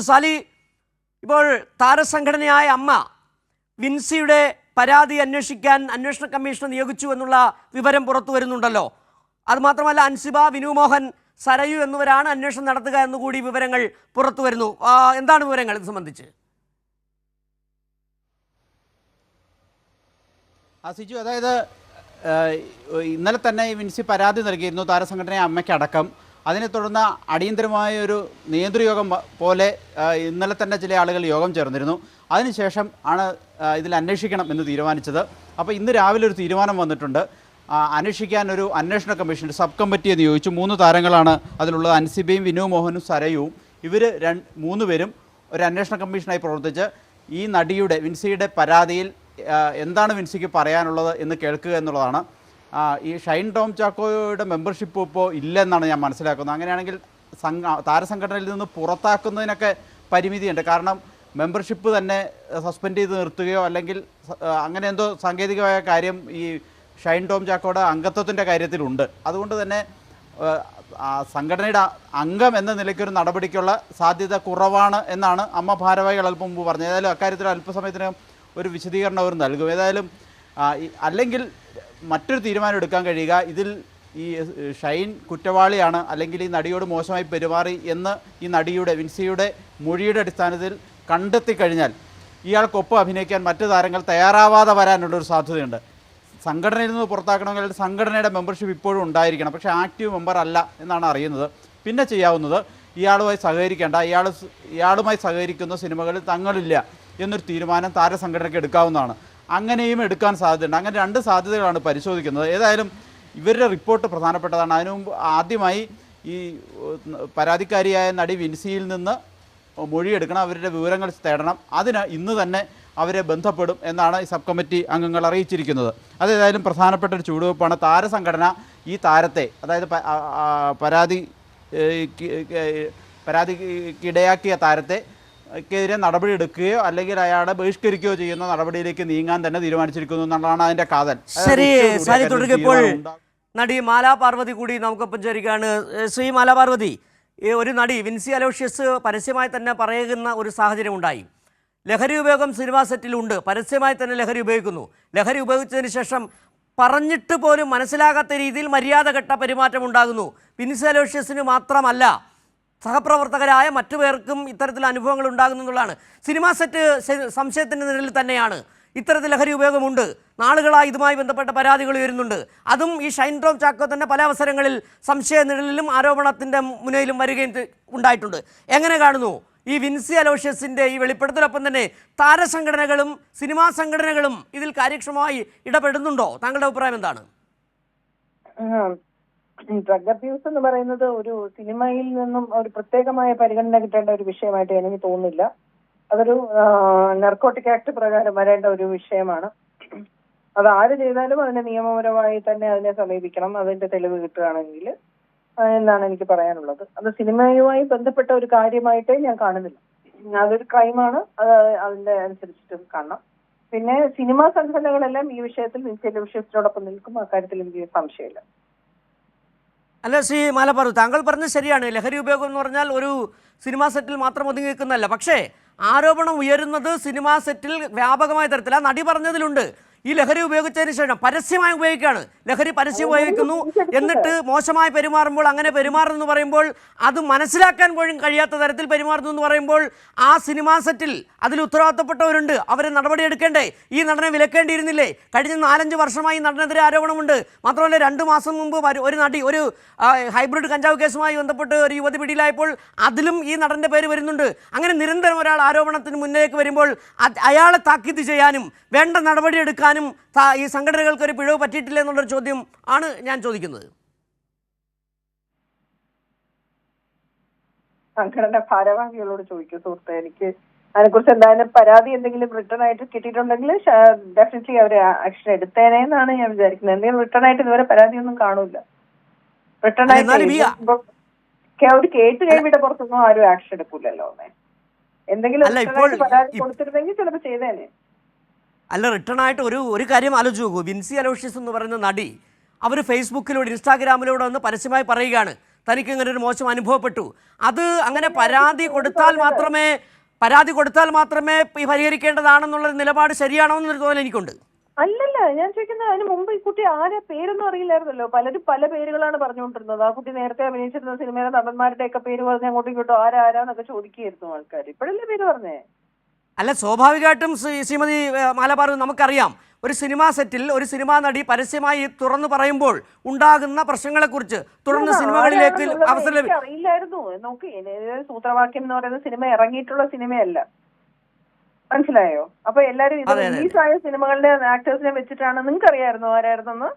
Sally ഇപ്പോൾ താരസംഘടനയായ അമ്മ വിൻസിയുടെ പരാതി അന്വേഷിക്കാൻ അന്വേഷണ കമ്മീഷനെ നിയോഗിച്ചു എന്നുള്ള വിവരം പുറത്തു വരുന്നുണ്ടല്ലോ. അതുമാത്രമല്ല അൻസിബ വിനുമോഹൻ സരയു എന്നിവരാണ് അന്വേഷണം നടത്തുക എന്നുകൂടി വിവരങ്ങൾ പുറത്തു വരുന്നു. എന്താണ് വിവരങ്ങൾ ഇത് സംബന്ധിച്ച്? സിജു അതായത് ഇന്നലെ തന്നെ വിൻസി പരാതി നൽകിയിരുന്നു താരസംഘടന അമ്മയ്ക്കടക്കം. അതിനെ തുടർന്ന് അടിയന്തരമായ ഒരു നേതൃയോഗം പോലെ ഇന്നലെ തന്നെ ചില ആളുകൾ യോഗം ചേർന്നിരുന്നു. അതിനുശേഷം ആണ് ഇതിൽ അന്വേഷിക്കണം എന്ന് തീരുമാനിച്ചത്. അപ്പോൾ ഇന്ന് രാവിലെ ഒരു തീരുമാനം വന്നിട്ടുണ്ട്. അന്വേഷിക്കാൻ ഒരു അന്വേഷണ കമ്മീഷൻ സബ് കമ്മിറ്റിയെ നിയോഗിച്ചു മൂന്ന് താരങ്ങളാണ് അതിലുള്ളത്. അൻസിബയും വിനു മോഹനും സരയുവും. ഇവർ രണ്ട് മൂന്ന് പേരും ഒരു അന്വേഷണ കമ്മീഷനായി പ്രവർത്തിച്ച് ഈ നടിയുടെ വിൻസിയുടെ പരാതിയിൽ എന്താണ് വിൻസിക്ക് പറയാനുള്ളത് എന്ന് കേൾക്കുക എന്നുള്ളതാണ്. ഈ ഷൈൻ ടോം ചാക്കോയുടെ മെമ്പർഷിപ്പ് ഇപ്പോൾ ഇല്ലെന്നാണ് ഞാൻ മനസ്സിലാക്കുന്നത്. അങ്ങനെയാണെങ്കിൽ സംഘ താരസംഘടനയിൽ നിന്ന് പുറത്താക്കുന്നതിനൊക്കെ പരിമിതിയുണ്ട്. കാരണം മെമ്പർഷിപ്പ് തന്നെ സസ്പെൻഡ് ചെയ്ത് നിർത്തുകയോ അല്ലെങ്കിൽ അങ്ങനെ എന്തോ സാങ്കേതികമായ കാര്യം ഈ ഷൈൻ ടോം ചാക്കോയുടെ അംഗത്വത്തിന്റെ കാര്യത്തിലുണ്ട്. അതുകൊണ്ട് തന്നെ സംഘടനയുടെ അംഗം എന്ന നിലയ്ക്ക് ഒരു നടപടിക്കുള്ള സാധ്യത കുറവാണ് എന്നാണ് അമ്മ ഭാരവാഹികൾ അല്പം മുമ്പ് പറഞ്ഞത്. ഏതായാലും അക്കാര്യത്തിൽ അല്പസമയത്തിനകം ഒരു വിശദീകരണം അവർ നൽകും. ഏതായാലും അല്ലെങ്കിൽ മറ്റൊരു തീരുമാനം എടുക്കാൻ കഴിയുക. ഇതിൽ ഈ ഷൈൻ കുറ്റവാളിയാണ്. അല്ലെങ്കിൽ ഈ നടിയോട് മോശമായി പെരുമാറി എന്ന് ഈ നടിയുടെ വിൻസിയുടെ മൊഴിയുടെ അടിസ്ഥാനത്തിൽ കണ്ടെത്തി കഴിഞ്ഞാൽ ഇയാൾക്കൊപ്പം അഭിനയിക്കാൻ മറ്റു താരങ്ങൾ തയ്യാറാവാതെ വരാനുള്ളൊരു സാധ്യതയുണ്ട്. സംഘടനയിൽ നിന്ന് പുറത്താക്കണമെങ്കിൽ സംഘടനയുടെ മെമ്പർഷിപ്പ് ഇപ്പോഴും ഉണ്ടായിരിക്കണം. പക്ഷേ ആക്റ്റീവ് മെമ്പർ അല്ല എന്നാണ് അറിയുന്നത്. പിന്നെ ചെയ്യാവുന്നത് ഇയാളുമായി സഹകരിക്കേണ്ട ഇയാൾ ഇയാളുമായി സഹകരിക്കുന്ന സിനിമകളിൽ തങ്ങളില്ല എന്നൊരു തീരുമാനം താരസംഘടനയ്ക്ക് എടുക്കാവുന്നതാണ്. അങ്ങനെയും എടുക്കാൻ സാധ്യതയുണ്ട്. അങ്ങനെ രണ്ട് സാധ്യതകളാണ് പരിശോധിക്കുന്നത്. ഏതായാലും ഇവരുടെ റിപ്പോർട്ട് പ്രധാനപ്പെട്ടതാണ്. അതിനു മുമ്പ് ആദ്യമായി ഈ പരാതിക്കാരിയായ നടി വിൻസിയിൽ നിന്ന് മൊഴിയെടുക്കണം. അവരുടെ വിവരങ്ങൾ തേടണം. അതിന് ഇന്ന് തന്നെ അവരെ ബന്ധപ്പെടും എന്നാണ് ഈ സബ് കമ്മിറ്റി അംഗങ്ങൾ അറിയിച്ചിരിക്കുന്നത്. അതേതായാലും പ്രധാനപ്പെട്ട ഒരു ചുവടുവെപ്പാണ് താരസംഘടന ഈ താരത്തെ അതായത് പരാതി പരാതിക്കിടയാക്കിയ താരത്തെ ക്കെതിരെ നടപടി എടുക്കുകയോ അല്ലെങ്കിൽ അയാളെ ബഹിഷ്കരിക്കുകയോ ചെയ്യുന്ന നടപടിയിലേക്ക് നീങ്ങാൻ തന്നെ തീരുമാനിച്ചിരിക്കുന്നു എന്നുള്ളതാണ് അതിന്റെ കാതൽ. ശരി തുടരുക ഇപ്പോൾ നടി മാലാ പാർവതി കൂടി നമുക്കൊപ്പം ചേരുകയാണ്. ശ്രീ മാലാ പാർവതി ഒരു നടി വിൻസി അലോഷ്യസ് പരസ്യമായി തന്നെ പറയുന്ന ഒരു സാഹചര്യം ഉണ്ടായി. ലഹരി ഉപയോഗം സിനിമാ സെറ്റിലുണ്ട് പരസ്യമായി തന്നെ ലഹരി ഉപയോഗിക്കുന്നു. ലഹരി ഉപയോഗിച്ചതിന് ശേഷം പറഞ്ഞിട്ട് പോലും മനസ്സിലാകാത്ത രീതിയിൽ മര്യാദ ഘട്ട പെരുമാറ്റം ഉണ്ടാകുന്നു. വിൻസി അലോഷ്യസിന് മാത്രമല്ല സഹപ്രവർത്തകരായ മറ്റു പേർക്കും ഇത്തരത്തിൽ അനുഭവങ്ങൾ ഉണ്ടാകുന്നു എന്നുള്ളതാണ്. സിനിമാ സെറ്റ് സംശയത്തിന്റെ നിഴലിൽ തന്നെയാണ്. ഇത്തരത്തിൽ ലഹരി ഉപയോഗമുണ്ട്. നാളുകളായി ഇതുമായി ബന്ധപ്പെട്ട പരാതികൾ ഉയരുന്നുണ്ട്. അതും ഈ ഷൈൻ ടോം ചാക്കോ തന്നെ പല അവസരങ്ങളിൽ സംശയ നിഴലിലും ആരോപണത്തിന്റെ മുനയിലും വരികയും ഉണ്ടായിട്ടുണ്ട്. എങ്ങനെ കാണുന്നു? ഈ വിൻസി അലോഷ്യസിന്റെ ഈ വെളിപ്പെടുത്തലൊപ്പം തന്നെ താരസംഘടനകളും സിനിമാ സംഘടനകളും ഇതിൽ കാര്യക്ഷമമായി ഇടപെടുന്നുണ്ടോ? താങ്കളുടെ അഭിപ്രായം എന്താണ്? ഡ്രഗ് അബ്യൂസ് എന്ന് പറയുന്നത് ഒരു സിനിമയിൽ നിന്നും ഒരു പ്രത്യേകമായ പരിഗണന കിട്ടേണ്ട ഒരു വിഷയമായിട്ട് എനിക്ക് തോന്നുന്നില്ല. അതൊരു നർക്കോട്ടിക് ആക്ട് പ്രകാരം വരേണ്ട ഒരു വിഷയമാണ്. അത് ആര് ചെയ്താലും അതിനെ നിയമപരമായി തന്നെ അതിനെ സമീപിക്കണം അതിന്റെ തെളിവ് കിട്ടുകയാണെങ്കിൽ എന്നാണ് എനിക്ക് പറയാനുള്ളത്. അത് സിനിമയുമായി ബന്ധപ്പെട്ട ഒരു കാര്യമായിട്ടേ ഞാൻ കാണുന്നില്ല. അതൊരു ക്രൈമാണ് അത് അതിന്റെ അനുസരിച്ചിട്ട് കാണണം. പിന്നെ സിനിമാ സംഘടനകളെല്ലാം ഈ വിഷയത്തിൽ ടെലിവിഷൻസിനോടൊപ്പം നിൽക്കും അക്കാര്യത്തിൽ എനിക്ക് സംശയമില്ല. അല്ല ശ്രീ മാലപ്പാറു താങ്കൾ പറഞ്ഞത് ശരിയാണ്. ലഹരി ഉപയോഗം എന്ന് പറഞ്ഞാൽ ഒരു സിനിമാ സെറ്റിൽ മാത്രം ഒതുങ്ങി നിൽക്കുന്നതല്ല പക്ഷേ ആരോപണം ഉയരുന്നത് സിനിമാ സെറ്റിൽ വ്യാപകമായ തരത്തിൽ ആ നടി പറഞ്ഞതിലുണ്ട്. ഈ ലഹരി ഉപയോഗിച്ചതിന് ശേഷം പരസ്യമായി ഉപയോഗിക്കുകയാണ്. ലഹരി പരസ്യം ഉപയോഗിക്കുന്നു. എന്നിട്ട് മോശമായി പെരുമാറുമ്പോൾ അങ്ങനെ പെരുമാറുന്നു പറയുമ്പോൾ അത് മനസ്സിലാക്കാൻ പോലും കഴിയാത്ത തരത്തിൽ പെരുമാറുന്നു എന്ന് പറയുമ്പോൾ ആ സിനിമാ സെറ്റിൽ അതിൽ ഉത്തരവാദിത്തപ്പെട്ടവരുണ്ട്. അവരെ നടപടിയെടുക്കേണ്ടേ ഈ നടനെ വിലക്കേണ്ടിയിരുന്നില്ലേ? കഴിഞ്ഞ നാലഞ്ച് വർഷമായി നടനെതിരെ ആരോപണമുണ്ട്. മാത്രമല്ല രണ്ട് മാസം മുമ്പ് ഒരു- നടി ഒരു ഹൈബ്രിഡ് കഞ്ചാവ് കേസുമായി ബന്ധപ്പെട്ട് ഒരു യുവതി പിടിയിലായപ്പോൾ അതിലും ഈ നടന്റെ പേര് വരുന്നുണ്ട്. അങ്ങനെ നിരന്തരം ഒരാൾ ആരോപണത്തിന് മുന്നിലേക്ക് വരുമ്പോൾ അയാളെ താക്കീത് ചെയ്യാനും വേണ്ട നടപടിയെടുക്കാനും താ- ഈ സംഘടനകൾക്ക് ഒരു പിഴവ് പറ്റിയിട്ടില്ല എന്നുള്ളൊരു ചോദ്യം ആണ് ഞാൻ ചോദിക്കുന്നത്. സംഘടന ഭാരവാഹികളോട് ചോദിക്കൂ സുഹൃത്തെ എനിക്ക് അതിനെക്കുറിച്ച് എന്തായാലും പരാതി എന്തെങ്കിലും റിട്ടേൺ ആയിട്ട് കിട്ടിയിട്ടുണ്ടെങ്കിൽ ഡെഫിനറ്റ്ലി അവർ ആക്ഷൻ എടുത്തേനെ എന്നാണ് ഞാൻ വിചാരിക്കുന്നത്. എന്തെങ്കിലും റിട്ടേൺ ആയിട്ട് ഇതുവരെ പരാതിയൊന്നും കാണൂല റിട്ടേൺ ആയിട്ട് ഒരു കേട്ട് കഴിവിടെ പുറത്തൊന്നും ആരും ആക്ഷൻ എടുക്കൂലല്ലോ. എന്തെങ്കിലും പരാതി കൊടുത്തിരുന്നെങ്കിൽ ചിലപ്പോ ചെയ്തേനെ. അല്ല റിട്ടേൺ ആയിട്ട് ഒരു ഒരു കാര്യം ആലോചിച്ച് നോക്കൂ. വിൻസി അലോഷ്യസ് എന്ന് പറയുന്ന നടി അവർ ഫേസ്ബുക്കിലൂടെ ഇൻസ്റ്റാഗ്രാമിലൂടെ ഒന്ന് പരസ്യമായി പറയുകയാണ്. തനിക്ക് ഇങ്ങനെ ഒരു മോശം അനുഭവപ്പെട്ടു. അത് അങ്ങനെ പരാതി കൊടുത്താൽ മാത്രമേ പരാതി കൊടുത്താൽ മാത്രമേ ഈ പരിഹരിക്കേണ്ടതാണെന്നുള്ള നിലപാട് ശരിയാണോ എന്നൊരു തോന്നൽ എനിക്കുണ്ട്. അല്ലല്ല ഞാൻ ചോദിക്കുന്നത് അതിന് മുമ്പ് ഈ കുട്ടി ആരെ പേരൊന്നും അറിയില്ലായിരുന്നല്ലോ. പലരും പല പേരുകളാണ് പറഞ്ഞുകൊണ്ടിരുന്നത്. ആ കുട്ടി നേരത്തെ അഭിനയിച്ചിരുന്ന സിനിമയിലെ നടന്മാരുടെ ഒക്കെ പേര് പറഞ്ഞ് അങ്ങോട്ടും ഇങ്ങോട്ടും ആരാരാന്നൊക്കെ ചോദിക്കുകയായിരുന്നു ആൾക്കാർ ഇപ്പോഴല്ലേ പേര് പറഞ്ഞേ? അല്ല സ്വാഭാവികമായിട്ടും ശ്രീ- ശ്രീമതി ഏഹ്, മാലപാർ നമുക്കറിയാം. ഒരു സിനിമാ സെറ്റിൽ ഒരു സിനിമാ നടി പരസ്യമായി തുറന്നു പറയുമ്പോൾ ഉണ്ടാകുന്ന പ്രശ്നങ്ങളെക്കുറിച്ച് തുടർന്ന് സിനിമകളിലേക്ക് അവസരം അറിയില്ലായിരുന്നു. നോക്ക് സൂത്രവാക്യം എന്ന് പറയുന്ന സിനിമ ഇറങ്ങിയിട്ടുള്ള സിനിമയല്ല. മനസ്സിലായോ? അപ്പൊ എല്ലാരും ഇത്. റിലീസായ സിനിമകളുടെ ആക്ടേഴ്സിനെ വെച്ചിട്ടാണ്. നിങ്ങൾക്ക് അറിയായിരുന്നു ആരായിരുന്നെന്ന്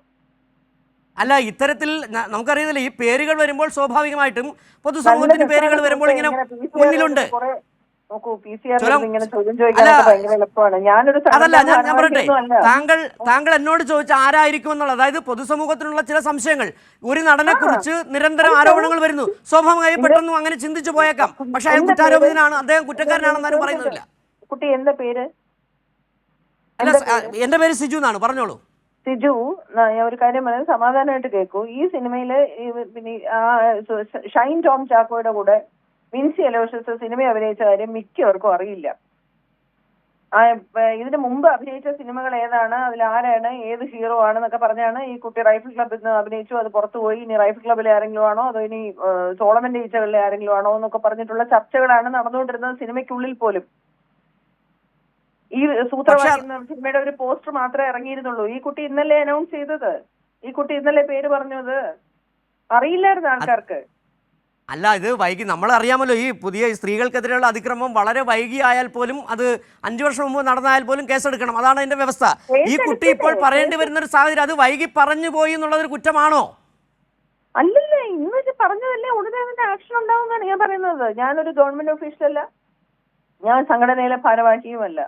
അല്ല ഇത്തരത്തിൽ നമുക്കറിയുന്നില്ല ഈ പേരുകൾ വരുമ്പോൾ സ്വാഭാവികമായിട്ടും പൊതുസമൂഹത്തിന് പേരുകൾ വരുമ്പോൾ ഇങ്ങനെ മുന്നിലുണ്ട്. നോക്കൂ പി സി ആർ ഇങ്ങനെ ചോദ്യം ചോദിക്കാനൊക്കെ ഭയങ്കര എളുപ്പമാണ്. ഞാനൊരു അതല്ല ഞാൻ ഞാൻ പറയട്ടെ. താങ്കൾ താങ്കൾ എന്നോട് ചോദിച്ച ആരായിരിക്കും എന്നുള്ളത് അതായത് പൊതുസമൂഹത്തിനുള്ള ചില സംശയങ്ങൾ. ഒരു നടനെ കുറിച്ച് നിരന്തരം ആരോപണങ്ങൾ വരുന്നു. സ്വാഭാവികമായി പെട്ടെന്ന് അങ്ങനെ ചിന്തിച്ചു പോയേക്കാം. പക്ഷെ അയാൾ കുറ്റാരോപിതനാണ്. അദ്ദേഹം കുറ്റക്കാരനാണെന്ന് ആരും പറയുന്നില്ല കുട്ടി എന്താ പേര്? അല്ല എന്റെ പേര്? സിജു എന്നാണ്. പറഞ്ഞോളൂ. സിജു ഞാൻ ഒരു കാര്യം പറയുന്നത് സമാധാനമായിട്ട് കേൾക്കൂ ഈ സിനിമയിൽ പിന്നെ ഷൈൻ ടോം ചാക്കോയുടെ കൂടെ വിൻസി അലോഷ്യസ് സിനിമ അഭിനയിച്ച കാര്യം മിക്കവർക്കും അറിയില്ല. ഇതിനു മുമ്പ് അഭിനയിച്ച സിനിമകൾ ഏതാണ്? അതിൽ ആരാണ്? ഏത് ഹീറോ ആണെന്നൊക്കെ പറഞ്ഞാണ് ഈ കുട്ടി റൈഫിൾ ക്ലബിൽ നിന്ന് അഭിനയിച്ചു. അത് പുറത്തു പോയി. ഇനി റൈഫിൾ ക്ലബിലെ ആരെങ്കിലും ആണോ? അതോ ഇനി സോളമന്റെ ഈച്ചകളിലെ ആരെങ്കിലും ആണോ? എന്നൊക്കെ പറഞ്ഞിട്ടുള്ള ചർച്ചകളാണ് നടന്നുകൊണ്ടിരുന്നത് സിനിമയ്ക്കുള്ളിൽ പോലും. ഈ സൂത്രവാക്യം സിനിമയുടെ ഒരു പോസ്റ്റർ മാത്രമേ ഇറങ്ങിയിരുന്നുള്ളൂ. ഈ കുട്ടി ഇന്നലെ അനൗൺസ് ചെയ്തത്? ഈ കുട്ടി ഇന്നലെ പേര് പറഞ്ഞത്? അറിയില്ലായിരുന്നു ആൾക്കാർക്ക്. അല്ല ഇത് വൈകി നമ്മളറിയാമല്ലോ ഈ പുതിയ സ്ത്രീകൾക്കെതിരെയുള്ള അതിക്രമം വളരെ വൈകി ആയാൽ പോലും അത് അഞ്ചു വർഷം മുമ്പ് നടന്നായാൽ പോലും കേസെടുക്കണം. അതാണ് അതിന്റെ വ്യവസ്ഥ. ഈ കുട്ടി ഇപ്പോൾ പറയേണ്ടി വരുന്ന ഒരു സാഹചര്യം അത് വൈകി പറഞ്ഞു പോയി എന്നുള്ളതൊരു കുറ്റമാണോ? അല്ലല്ല ഇന്ന് പറഞ്ഞതല്ലേ ഉടനെ അതിന്റെ ആക്ഷൻ ഉണ്ടാവുമെന്നാണ് ഞാൻ പറയുന്നത്. ഞാനൊരു ഗവൺമെന്റ് ഓഫീഷ്യലല്ല. ഞാൻ സംഘടനയിലെ ഭാരവാഹിയുമല്ല.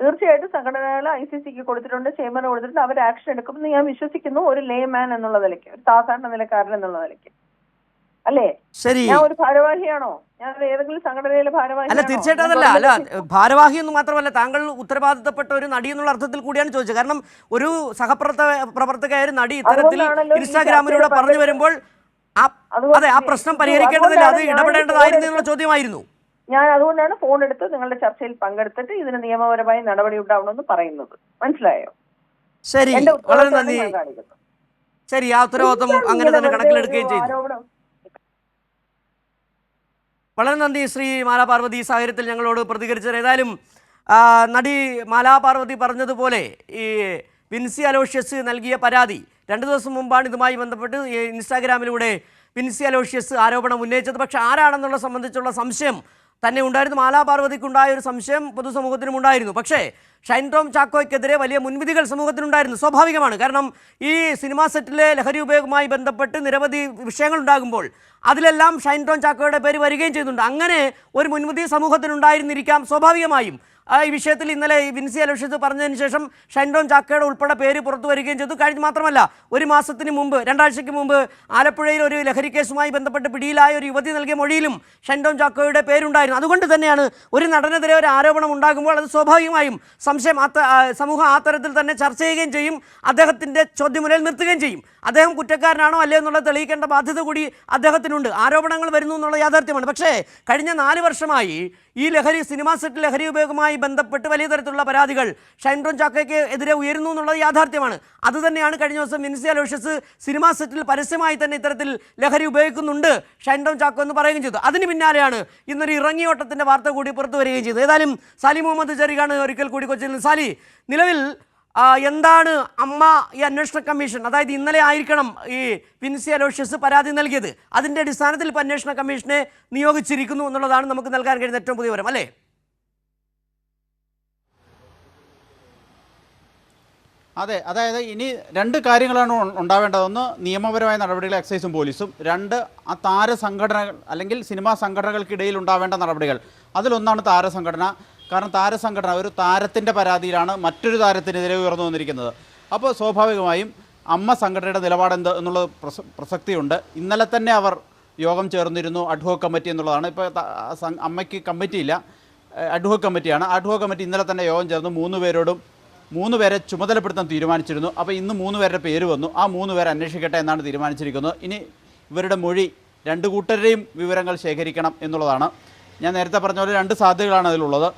തീർച്ചയായിട്ടും സംഘടനകൾ ഐ സി സിക്ക് കൊടുത്തിട്ടുണ്ട് ചേംബറിന് കൊടുത്തിട്ടുണ്ട്. അവർ ആക്ഷൻ എടുക്കുമെന്ന് ഞാൻ വിശ്വസിക്കുന്നു. ഒരു ലേ മാൻ എന്നുള്ള നിലയ്ക്ക് ഒരു സാധാരണ നിലക്കാരൻ എന്നുള്ള നിലയ്ക്ക്. അല്ലേ? ശരി. ഞാൻ ഒരു ഭാരവാഹിയാണോ? ഞാൻ ഏതെങ്കിലും സംഘടനയിലെ അല്ല തീർച്ചയായിട്ടും അതല്ല. അല്ല ഭാരവാഹി എന്ന് മാത്രമല്ല താങ്കൾ ഉത്തരവാദിത്തപ്പെട്ട ഒരു നടി എന്നുള്ള അർത്ഥത്തിൽ കൂടിയാണ് ചോദിച്ചത്. കാരണം ഒരു സഹപ്രവർത്തക പ്രവർത്തകയായ ഒരു നടി ഇത്തരത്തിൽ ഇൻസ്റ്റാഗ്രാമിലൂടെ പറഞ്ഞു വരുമ്പോൾ അതെ ആ പ്രശ്നം പരിഹരിക്കേണ്ടതില്ല. അത് ഇടപെടേണ്ടതായിരുന്നു എന്നുള്ള ചോദ്യമായിരുന്നു. ഞാൻ അതുകൊണ്ടാണ് ഫോൺ എടുത്ത് നിങ്ങളുടെ ചർച്ചയിൽ പങ്കെടുത്തിട്ട് ഇതിന് നിയമപരമായ നടപടി ഉണ്ടാവണമെന്ന് പറയുന്നത്. മനസ്സിലായോ? ശരി. വളരെ നന്ദി. ശരി ആ ഉത്തരവാദിത്വം അങ്ങനെ തന്നെ കണക്കിലെടുക്കുകയും ചെയ്തു? വളരെ നന്ദി ശ്രീ മാലാപാർവതി ഈ സാഹചര്യത്തിൽ ഞങ്ങളോട് പ്രതികരിച്ചത്. ഏതായാലും നടി മാലാപാർവതി പറഞ്ഞതുപോലെ ഈ വിൻസി അലോഷ്യസ് നൽകിയ പരാതി രണ്ട് ദിവസം മുമ്പാണ് ഇതുമായി ബന്ധപ്പെട്ട് ഇൻസ്റ്റാഗ്രാമിലൂടെ വിൻസി അലോഷ്യസ് ആരോപണം ഉന്നയിച്ചത്. പക്ഷേ ആരാണെന്നുള്ള സംബന്ധിച്ചുള്ള സംശയം തന്നെ ഉണ്ടായിരുന്നു. മാലാപാർവതിക്കുണ്ടായ ഒരു സംശയം പൊതുസമൂഹത്തിനും ഉണ്ടായിരുന്നു. പക്ഷേ ഷൈൻ ടോം ചാക്കോയ്ക്കെതിരെ വലിയ മുൻവിധികൾ സമൂഹത്തിനുണ്ടായിരുന്നു. സ്വാഭാവികമാണ്. കാരണം ഈ സിനിമാ സെറ്റിലെ ലഹരി ഉപയോഗവുമായി ബന്ധപ്പെട്ട് നിരവധി വിഷയങ്ങൾ ഉണ്ടാകുമ്പോൾ അതിലെല്ലാം ഷൈൻ ടോം ചാക്കോയുടെ പേര് വരികയും ചെയ്യുന്നുണ്ട് അങ്ങനെ ഒരു മുൻവിധി സമൂഹത്തിനുണ്ടായിരുന്നിരിക്കാം. സ്വാഭാവികമായും ഈ വിഷയത്തിൽ ഇന്നലെ വിൻസി അലോഷ്യത്ത് പറഞ്ഞതിന് ശേഷം ഷൈൻഡോൺ ചാക്കയുടെ ഉൾപ്പെടെ പേര് പുറത്തു വരികയും ചെയ്തു. കഴിഞ്ഞ് മാത്രമല്ല ഒരു മാസത്തിന് മുമ്പ് രണ്ടാഴ്ചയ്ക്ക് മുമ്പ് ആലപ്പുഴയിൽ ഒരു ലഹരി കേസുമായി ബന്ധപ്പെട്ട് പിടിയിലായ ഒരു യുവതി നൽകിയ മൊഴിയിലും ഷൈൻഡോൺ ചാക്കോയുടെ പേരുണ്ടായിരുന്നു. അതുകൊണ്ട് തന്നെയാണ് ഒരു നടനെതിരെ ഒരു ആരോപണം ഉണ്ടാകുമ്പോൾ അത് സ്വാഭാവികമായും സംശയം ആ സമൂഹം ആ തരത്തിൽ തന്നെ ചർച്ച ചെയ്യുകയും ചെയ്യും. അദ്ദേഹത്തിന്റെ ചോദ്യമുനയിൽ നിർത്തുകയും ചെയ്യും. അദ്ദേഹം കുറ്റക്കാരനാണോ അല്ലേ എന്നുള്ളത് തെളിയിക്കേണ്ട ബാധ്യത കൂടി അദ്ദേഹത്തിനുണ്ട്. ആരോപണങ്ങൾ വരുന്നു എന്നുള്ള യാഥാർത്ഥ്യമാണ്. പക്ഷേ കഴിഞ്ഞ നാല് വർഷമായി ഈ ലഹരി സിനിമാ സെറ്റ് ലഹരി ഉപയോഗവുമായി ബന്ധപ്പെട്ട് വലിയ തരത്തിലുള്ള പരാതികൾ ഷൈൻ ടോൺ ചാക്കയ്ക്ക് എതിരെ ഉയരുന്നു എന്നുള്ളത് യാഥാർത്ഥ്യമാണ്. അത് തന്നെയാണ് കഴിഞ്ഞ ദിവസം മിനിസി അലോഷ്യസ് സിനിമാ സെറ്റിൽ പരസ്യമായി തന്നെ ഇത്തരത്തിൽ ലഹരി ഉപയോഗിക്കുന്നുണ്ട് ഷൈൻ ചാക്കോ എന്ന് പറയുകയും ചെയ്തു. അതിന് പിന്നാലെയാണ് ഇന്നൊരു ഇറങ്ങിയോട്ടത്തിന്റെ വാർത്ത കൂടി പുറത്തു വരികയും ചെയ്തത് ഏതായാലും സാലി മുഹമ്മദ് ജറിയാണ് ഒരിക്കൽ കൂടി കൊച്ചിയിൽ സാലി നിലവിൽ എന്താണ് അമ്മ ഈ അന്വേഷണ കമ്മീഷൻ അതായത് ഇന്നലെ ആയിരിക്കണം ഈ വിൻസി അലോഷ്യസ് പരാതി നൽകിയത്. അതിന്റെ അടിസ്ഥാനത്തിൽ ഇപ്പോൾ അന്വേഷണ കമ്മീഷനെ നിയോഗിച്ചിരിക്കുന്നു എന്നുള്ളതാണ് നമുക്ക് നൽകാൻ കഴിയുന്ന ഏറ്റവും പുതിയ വിവരം അല്ലേ? അതെ അതായത് ഇനി രണ്ട് കാര്യങ്ങളാണ് ഉണ്ടാവേണ്ടത്. ഒന്ന് നിയമപരമായ നടപടികൾ എക്സൈസും പോലീസും. രണ്ട് ആ താര സംഘടനകൾ അല്ലെങ്കിൽ സിനിമാ സംഘടനകൾക്കിടയിൽ ഉണ്ടാവേണ്ട നടപടികൾ. അതിലൊന്നാണ് താരസംഘടന. കാരണം താരസംഘടന ഒരു താരത്തിന്റെ പരാതിയിലാണ് മറ്റൊരു താരത്തിനെതിരെ ഉയർന്നു വന്നിരിക്കുന്നത്. അപ്പോൾ സ്വാഭാവികമായും അമ്മ സംഘടനയുടെ നിലപാടെന്ത് എന്നുള്ളത് പ്രസ പ്രസക്തിയുണ്ട്. ഇന്നലെ തന്നെ അവർ യോഗം ചേർന്നിരുന്നു അഡ്ഹോക് കമ്മിറ്റി എന്നുള്ളതാണ്. ഇപ്പോൾ അമ്മയ്ക്ക് കമ്മിറ്റിയില്ല അഡ്ഹോക് കമ്മിറ്റിയാണ് അഡ്ഹോക് കമ്മിറ്റി ഇന്നലെ തന്നെ യോഗം ചേർന്ന്. മൂന്ന് പേരോടും മൂന്ന് പേരെ ചുമതലപ്പെടുത്താൻ തീരുമാനിച്ചിരുന്നു. അപ്പോൾ ഇന്ന് മൂന്ന് പേരുടെ പേര് വന്നു. ആ മൂന്ന് പേരെ അന്വേഷിക്കട്ടെ എന്നാണ് തീരുമാനിച്ചിരിക്കുന്നത്. ഇനി ഇവരുടെ മൊഴി രണ്ട് കൂട്ടരുടെയും വിവരങ്ങൾ ശേഖരിക്കണം എന്നുള്ളതാണ്. ഞാൻ നേരത്തെ പറഞ്ഞ പോലെ രണ്ട് സാധ്യതകളാണ് അതിലുള്ളത്.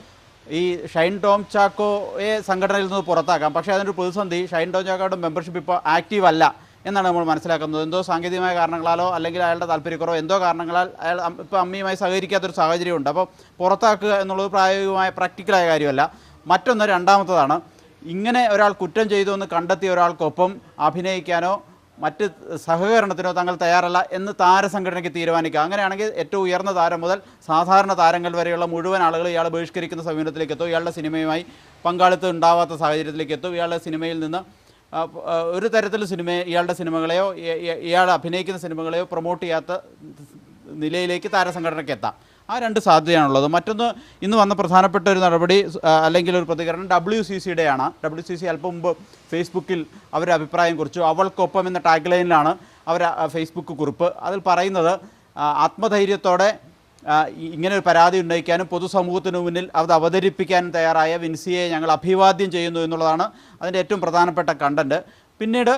ഈ ഷൈൻ ടോം ചാക്കോയെ സംഘടനയിൽ നിന്ന് പുറത്താക്കാം. പക്ഷേ അതിനൊരു പ്രതിസന്ധി ഷൈൻ ടോം ചാക്കോയുടെ മെമ്പർഷിപ്പ് ഇപ്പോൾ ആക്റ്റീവ് അല്ല എന്നാണ് നമ്മൾ മനസ്സിലാക്കുന്നത്. എന്തോ സാങ്കേതികമായ കാരണങ്ങളാലോ അല്ലെങ്കിൽ അയാളുടെ താല്പര്യക്കുറവോ എന്തോ കാരണങ്ങളാൽ അയാൾ ഇപ്പോൾ അമ്മയുമായി സഹകരിക്കാത്തൊരു സാഹചര്യമുണ്ട്. അപ്പോൾ പുറത്താക്കുക എന്നുള്ളത് പ്രായോഗികമായ പ്രാക്ടിക്കലായ കാര്യമല്ല. മറ്റൊന്ന് രണ്ടാമത്തതാണ്. ഇങ്ങനെ ഒരാൾ കുറ്റം ചെയ്തു എന്ന് കണ്ടെത്തിയ ഒരാൾക്കൊപ്പം അഭിനയിക്കാനോ മറ്റ് സഹകരണത്തിനോ തങ്ങൾ തയ്യാറല്ല എന്ന് താരസംഘടനയ്ക്ക് തീരുമാനിക്കുക അങ്ങനെയാണെങ്കിൽ ഏറ്റവും ഉയർന്ന താരം മുതൽ സാധാരണ താരങ്ങൾ വരെയുള്ള മുഴുവൻ ആളുകൾ ഇയാൾ ബഹിഷ്കരിക്കുന്ന സമീപനത്തിലേക്ക് എത്തും. ഇയാളുടെ സിനിമയുമായി പങ്കാളിത്തം ഉണ്ടാവാത്ത സാഹചര്യത്തിലേക്ക് എത്തും. ഇയാളുടെ സിനിമയിൽ നിന്ന് ഒരു തരത്തിലും സിനിമ ഇയാളുടെ സിനിമകളെയോ ഇയാൾ അഭിനയിക്കുന്ന സിനിമകളെയോ പ്രൊമോട്ട് ചെയ്യാത്ത നിലയിലേക്ക് താരസംഘടനയ്ക്ക് എത്താം. ആ രണ്ട് സാധ്യതയാണുള്ളത്. മറ്റൊന്ന് ഇന്ന് വന്ന പ്രധാനപ്പെട്ട ഒരു നടപടി അല്ലെങ്കിൽ ഒരു പ്രതികരണം ഡബ്ല്യു സി സിയുടെ ആണ് ഡബ്ല്യു സി സി അല്പം മുമ്പ് ഫേസ്ബുക്കിൽ അവരുടെ അഭിപ്രായം കുറിച്ചു. അവൾക്കൊപ്പം എന്ന ടാഗ് ലൈനിലാണ് അവർ ഫേസ്ബുക്ക് കുറിപ്പ്. അതിൽ പറയുന്നത് ആത്മധൈര്യത്തോടെ ഇങ്ങനെ ഒരു പരാതി ഉന്നയിക്കാനും പൊതുസമൂഹത്തിന് മുന്നിൽ അത് അവതരിപ്പിക്കാനും തയ്യാറായ വിൻസിയെ ഞങ്ങൾ അഭിവാദ്യം ചെയ്യുന്നു എന്നുള്ളതാണ് അതിന്റെ ഏറ്റവും പ്രധാനപ്പെട്ട കണ്ടന്റ്. പിന്നീട്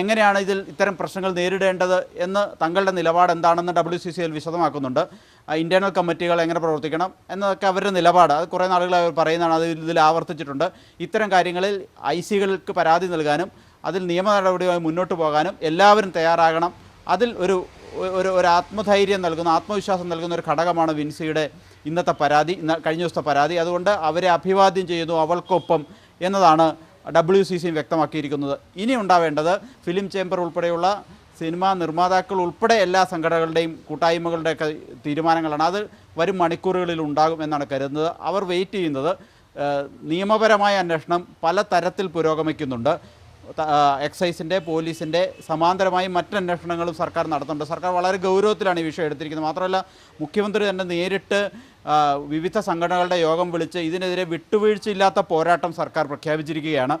എങ്ങനെയാണ് ഇതിൽ ഇത്തരം പ്രശ്നങ്ങൾ നേരിടേണ്ടത് എന്ന് തങ്ങളുടെ നിലപാട് എന്താണെന്ന് ഡബ്ല്യു സി സി എൽ വിശദമാക്കുന്നുണ്ട് ഇന്റേർണൽ കമ്മിറ്റികൾ എങ്ങനെ പ്രവർത്തിക്കണം എന്നതൊക്കെ അവരുടെ നിലപാട്. അത് കുറേ നാളുകളായി അവർ പറയുന്നതാണ് അത് ഇതിൽ ആവർത്തിച്ചിട്ടുണ്ട്. ഇത്തരം കാര്യങ്ങളിൽ ഐ സികൾക്ക് പരാതി നൽകാനും അതിൽ നിയമ നടപടിയുമായി മുന്നോട്ട് പോകാനും എല്ലാവരും തയ്യാറാകണം. അതിൽ ഒരു ഒരു ഒരു ആത്മധൈര്യം നൽകുന്ന ആത്മവിശ്വാസം നൽകുന്ന ഒരു ഘടകമാണ് വിൻസിയുടെ ഇന്നത്തെ പരാതി കഴിഞ്ഞ ദിവസത്തെ പരാതി. അതുകൊണ്ട് അവരെ അഭിവാദ്യം ചെയ്യുന്നു അവൾക്കൊപ്പം എന്നതാണ് ഡബ്ല്യു സി സിയും വ്യക്തമാക്കിയിരിക്കുന്നത്. ഇനി ഉണ്ടാവേണ്ടത് ഫിലിം ചേംബർ ഉൾപ്പെടെയുള്ള സിനിമാ നിർമ്മാതാക്കൾ ഉൾപ്പെടെ എല്ലാ സംഘടനകളുടെയും കൂട്ടായ്മകളുടെയൊക്കെ തീരുമാനങ്ങളാണ്. അത് വരും മണിക്കൂറുകളിൽ ഉണ്ടാകും എന്നാണ് കരുതുന്നത്. അവർ വെയിറ്റ് ചെയ്യുന്നത് നിയമപരമായ അന്വേഷണം പല തരത്തിൽ പുരോഗമിക്കുന്നുണ്ട്. എക്സൈസിന്റെ പോലീസിന്റെ സമാന്തരമായി മറ്റ് അന്വേഷണങ്ങളും സർക്കാർ നടത്തുന്നുണ്ട്. സർക്കാർ വളരെ ഗൗരവത്തിലാണ് ഈ വിഷയം എടുത്തിരിക്കുന്നത്. മാത്രമല്ല മുഖ്യമന്ത്രി തന്നെ നേരിട്ട് വിവിധ സംഘടനകളുടെ യോഗം വിളിച്ച് ഇതിനെതിരെ വിട്ടുവീഴ്ചയില്ലാത്ത പോരാട്ടം സർക്കാർ പ്രഖ്യാപിച്ചിരിക്കുകയാണ്.